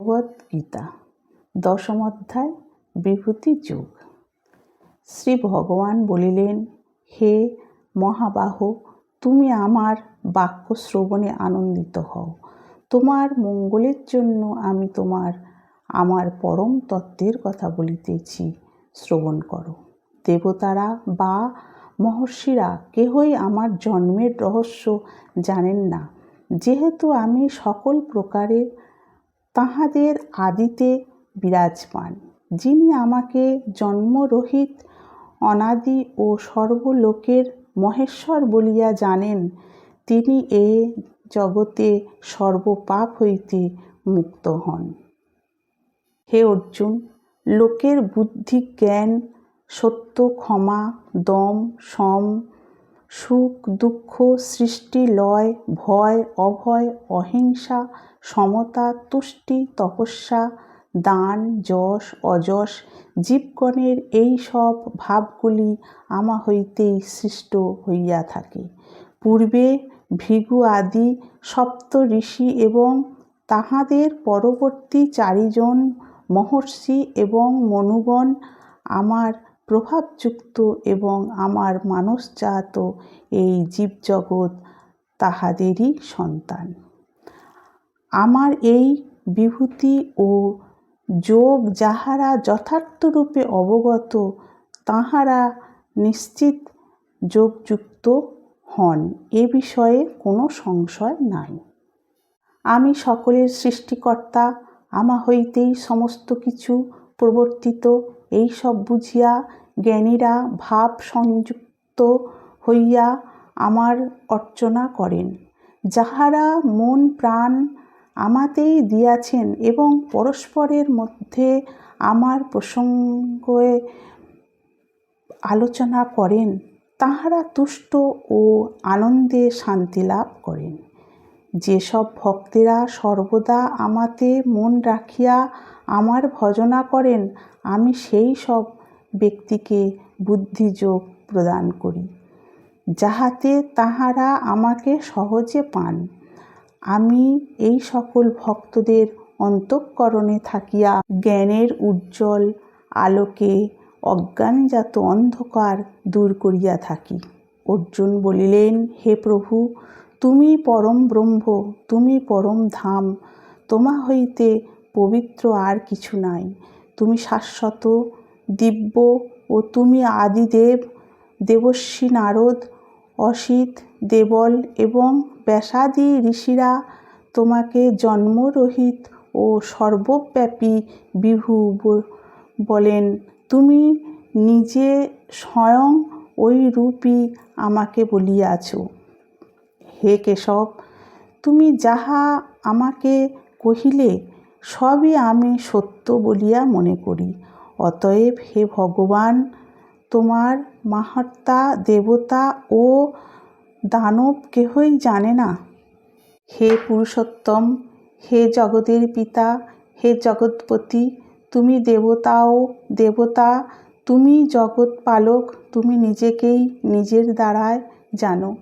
ভগবদ গীতা, দশম অধ্যায়, বিভূতি যুগ। শ্রী ভগবান বলিলেন, হে মহাবাহ, তুমি আমার বাক্য শ্রবণে আনন্দিত হও। তোমার মঙ্গলের জন্য আমি তোমার, আমার পরম তত্ত্বের কথা বলিতেছি, শ্রবণ করো। দেবতারা বা মহর্ষিরা কেহই আমার জন্মের রহস্য জানেন না। যেহেতু আমি সকল প্রকারের তাহাদের আদিতে বিরাজমান, যিনি আমাকে জন্মরহিত, অনাদি ও সর্বলোকের মহেশ্বর বলিয়া জানেন, তিনি এ জগতে সর্বপাপ হইতে মুক্ত হন। হে অর্জুন, লোকের বুদ্ধি জ্ঞান, সত্য ক্ষমা, দম, সম সুখ, দুঃখ, সৃষ্টি, লয়, ভয়, অভয়, অহিংসা, সমতা, তুষ্টি, তপস্যা, দান, যশ, অযশ, জীবগণের এই সব ভাবগুলি আমা হইতেই সৃষ্ট হইয়া থাকে। পূর্বে ভৃগু আদি, সপ্ত ঋষি এবং তাহাদের পরবর্তী চারিজন মহর্ষি এবং মনুগণ আমার প্রভাবযুক্ত এবং আমার মানসজাত এই জীবজগৎ তাহাদেরই সন্তান। আমার এই বিভূতি ও যোগ যাহারা যথার্থরূপে অবগত, তাহারা নিশ্চিত যোগযুক্ত হন, এ বিষয়ে কোনো সংশয় নাই। আমি সকলের সৃষ্টিকর্তা, আমা হইতেই সমস্ত কিছু প্রবর্তিত এই সব বুঝিয়া জ্ঞানীরা ভাব সংযুক্ত হইয়া আমার অর্চনা করেন। যাহারা মন প্রাণ আমাতেই দিয়াছেন এবং পরস্পরের মধ্যে আমার প্রসঙ্গে আলোচনা করেন, তাহারা তুষ্ট ও আনন্দে শান্তি লাভ করেন। যেসব ভক্তেরা সর্বদা আমাতে মন রাখিয়া আমার ভজনা করেন, আমি সেই সব ব্যক্তিকে বুদ্ধিযোগ প্রদান করি। যাহাতে তাহারা আমাকে সহজে পান। আমি এই সকল ভক্তদের অন্তঃকরণে থাকিয়া জ্ঞানের উজ্জ্বল আলোকে অজ্ঞানজাত অন্ধকার দূর করিয়া থাকি। অর্জুন বলিলেন, হে প্রভু, তুমি পরম ব্রহ্ম, তুমি পরম ধাম, তোমা হইতে পবিত্র আর কিছু নাই। তুমি শাশ্বত, দিব্য ও তুমি আদিদেব দেবর্ষী নারদ, অসিত, দেবল এবং ব্যাসাদি ঋষিরা তোমাকে জন্মরহিত ও সর্বব্যাপী বিভু বলেন। তুমি নিজে স্বয়ং ওই রূপই আমাকে বলিয়াছ। হে কেশব, তুমি যাহা আমাকে কহিলে সবই আমি সত্য বলিয়া মনে করি। অতএব হে ভগবান, তোমার মাহাত্মা দেবতা ও দানব কেহই জানে না? হে পুরুষোত্তম, হে জগতের পিতা, হে জগৎপতি, তুমি দেবতাও দেবতা, তুমি জগৎ পালক তুমি নিজেকেই নিজের দ্বারায় জানো।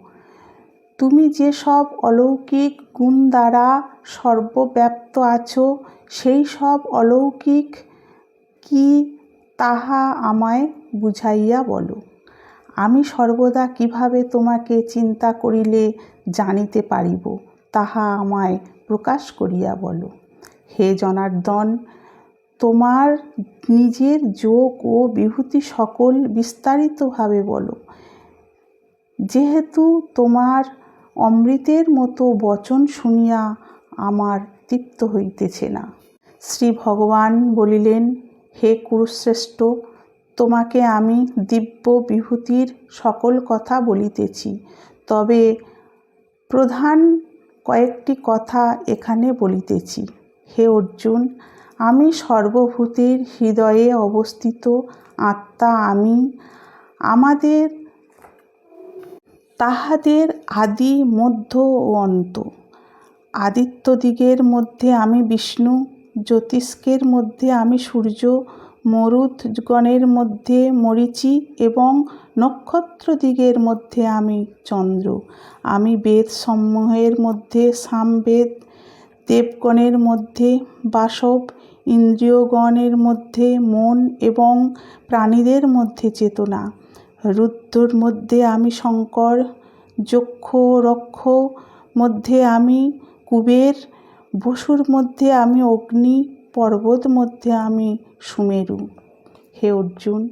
তুমি যে সব অলৌকিক গুণ দ্বারা সর্বব্যাপ্ত আছো, সেই সব অলৌকিক কি তাহা আমায় বুঝাইয়া বলো। আমি সর্বদা কীভাবে তোমাকে চিন্তা করিলে জানিতে পারিব, তাহা আমায় প্রকাশ করিয়া বলো। হে জনার্দন, তোমার নিজের যোগ ও বিভূতি সকল বিস্তারিতভাবে বলো। যেহেতু তোমার অমৃতের মতো বচন শুনিয়া আমার তৃপ্ত হইতেছে না। শ্রী ভগবান বলিলেন, হে কুরুশ্রেষ্ঠ, তোমাকে আমি দিব্য বিভূতির সকল কথা বলিতেছি। তবে প্রধান কয়েকটি কথা এখানে বলিতেছি। হে অর্জুন, আমি সর্বভূতের হৃদয়ে অবস্থিত আত্মা আমি আমাদের, তাহাদের আদি মধ্য ও অন্ত। আদিত্যদিগের মধ্যে আমি বিষ্ণু, জ্যোতিষ্কের মধ্যে আমি সূর্য মরুৎগণের মধ্যে মরীচি এবং নক্ষত্রদিগের মধ্যে আমি চন্দ্র। আমি বেদসমূহের মধ্যে সামবেদ, দেবগণের মধ্যে বাসব, ইন্দ্রিয়গণের মধ্যে মন এবং প্রাণীদের মধ্যে চেতনা। রুদ্রর মধ্যে আমি শঙ্কর যক্ষ রক্ষ মধ্যে আমি কুবের বসুর মধ্যে আমি অগ্নি, পর্বত মধ্যে আমি সুমেরু। হে অর্জুন,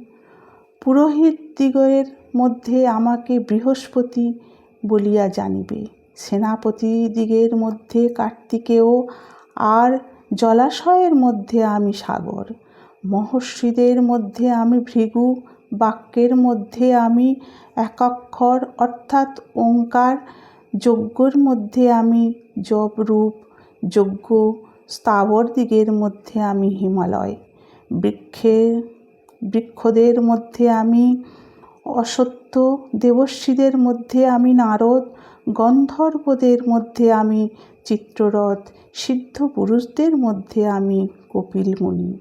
পুরোহিত দিগের মধ্যে আমাকে বৃহস্পতি বলিয়া জানিবে। সেনাপতি দিগের মধ্যে কার্তিকেয় আর জলাশয়ের মধ্যে আমি সাগর। মহর্ষিদের মধ্যে আমি ভৃগু, বাক্যের মধ্যে আমি একাক্ষর অর্থাৎ ওঙ্কার যজ্ঞর মধ্যে আমি জপরূপ, যজ্ঞ স্থাবর দিগের মধ্যে আমি হিমালয়। বৃক্ষের বৃক্ষদের মধ্যে আমি অসত্য দেবশ্রীদের মধ্যে আমি নারদ, গন্ধর্বদের মধ্যে আমি চিত্ররথ, সিদ্ধ পুরুষদের মধ্যে আমি কপিল মুনি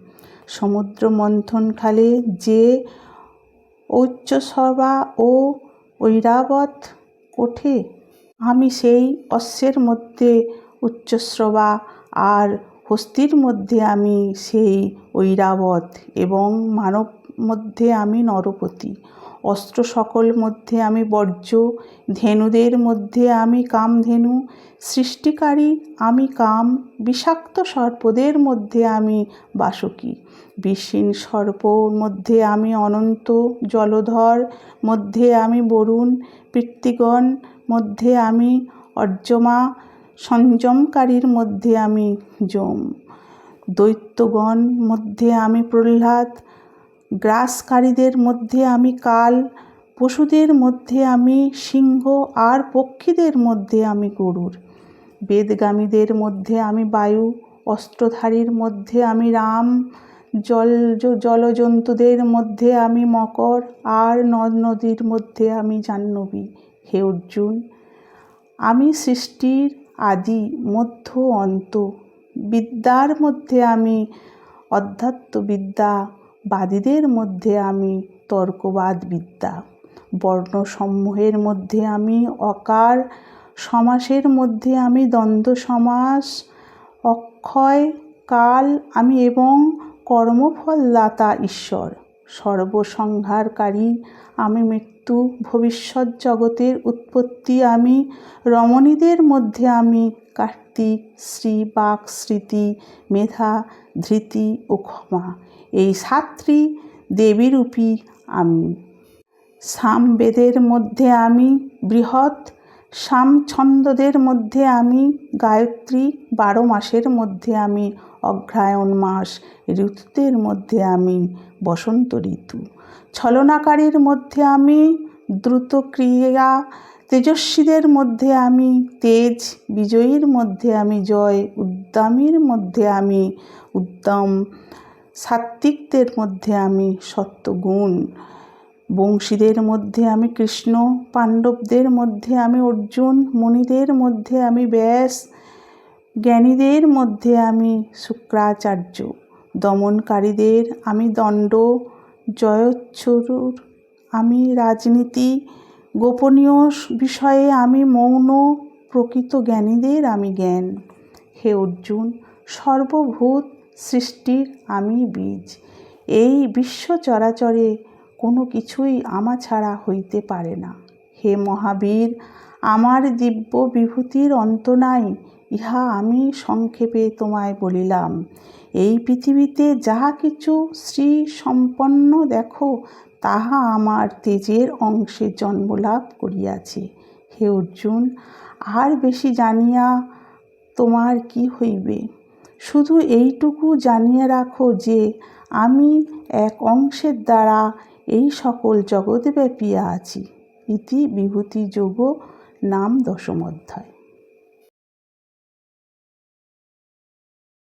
সমুদ্র মন্থনকালে যে ঐচ্যসভা ও ঐরাবত ওঠে আমি সেই অশ্বের মধ্যে উচ্চস্রবা আর হস্তির মধ্যে আমি সেই ঐরাবত এবং মানব মধ্যে আমি নরপতি। অস্ত্র সকল মধ্যে আমি বর্জ্য, ধেনুদের মধ্যে আমি কামধেনু, সৃষ্টিকারী আমি কাম, বিষাক্ত সর্পদের মধ্যে আমি বাসুকী বিশ্বীন সর্পর মধ্যে আমি অনন্ত, জলধর মধ্যে আমি বরুণ, পিতৃগণ মধ্যে আমি অর্যমা সংযমকারীর মধ্যে আমি যম, দৈত্যগণ মধ্যে আমি প্রহ্লাদ গ্রাসকারীদের মধ্যে আমি কাল, পশুদের মধ্যে আমি সিংহ আর পক্ষীদের মধ্যে আমি গরুর। বেদগামীদের মধ্যে আমি বায়ু, অস্ত্রধারীর মধ্যে আমি রাম, জল, জলজন্তুদের মধ্যে আমি মকর আর নদ নদীর মধ্যে আমি জাহ্নবী। হে অর্জুন, আমি সৃষ্টির আদি, মধ্য, অন্ত। বিদ্যার মধ্যে আমি অধ্যাত্মবিদ্যা বাদীদের মধ্যে আমি তর্কবাদ বিদ্যা বর্ণসমূহের মধ্যে আমি অকার, সমাসের মধ্যে আমি দ্বন্দ্ব সমাস, অক্ষয়, কাল আমি এবং কর্মফলদাতা ঈশ্বর, সর্বসংহারকারী আমি মৃত্যু ভবিষ্যৎ জগতের উৎপত্তি আমি, রমণীদের মধ্যে আমি, কার্তিক, শ্রী, বাক, স্মৃতি, মেধা, ধৃতি ও ক্ষমা। এই সাতটি দেবীরূপী আমি। সামবেদের মধ্যে আমি বৃহৎ, সামছন্দদের মধ্যে আমি, গায়ত্রী বারো মাসের মধ্যে আমি অগ্রহায়ণ মাস, ঋতুদের মধ্যে আমি বসন্ত ঋতু। ছলনাকারীর মধ্যে আমি দ্রুত ক্রিয়া তেজস্বীদের মধ্যে আমি তেজ, বিজয়ীর মধ্যে আমি জয় উদ্দামীর মধ্যে আমি উদ্যম, সাত্ত্বিকদের মধ্যে আমি সত্যগুণ, বংশীদের মধ্যে আমি কৃষ্ণ, পাণ্ডবদের মধ্যে আমি অর্জুন, মুনিদের মধ্যে আমি ব্যাস জ্ঞানীদের মধ্যে আমি শুক্রাচার্য, দমনকারীদের আমি দণ্ড, জয়োচ্ছরুর আমি রাজনীতি, গোপনীয় বিষয়ে আমি মৌন, প্রকৃত জ্ঞানীদের আমি জ্ঞান। হে অর্জুন, সর্বভূত সৃষ্টির আমি বীজ। এই বিশ্ব চরাচরে কোনো কিছুই আমা ছাড়া হইতে পারে না। হে মহাবীর, আমার দিব্য বিভূতির অন্ত নাই। ইহা আমি সংক্ষেপে তোমায় বলিলাম। এই পৃথিবীতে যাহা কিছু শ্রী সম্পন্ন দেখো, তাহা আমার তেজের অংশে জন্মলাভ করিয়াছে। হে অর্জুন, আর বেশি জানিয়া তোমার কি হইবে? শুধু এইটুকু জানিয়ে রাখো যে, আমি এক অংশের দ্বারা এই সকল জগৎ ব্যাপিয়া আছি। ইতি বিভূতি যোগ নাম দশম অধ্যায়।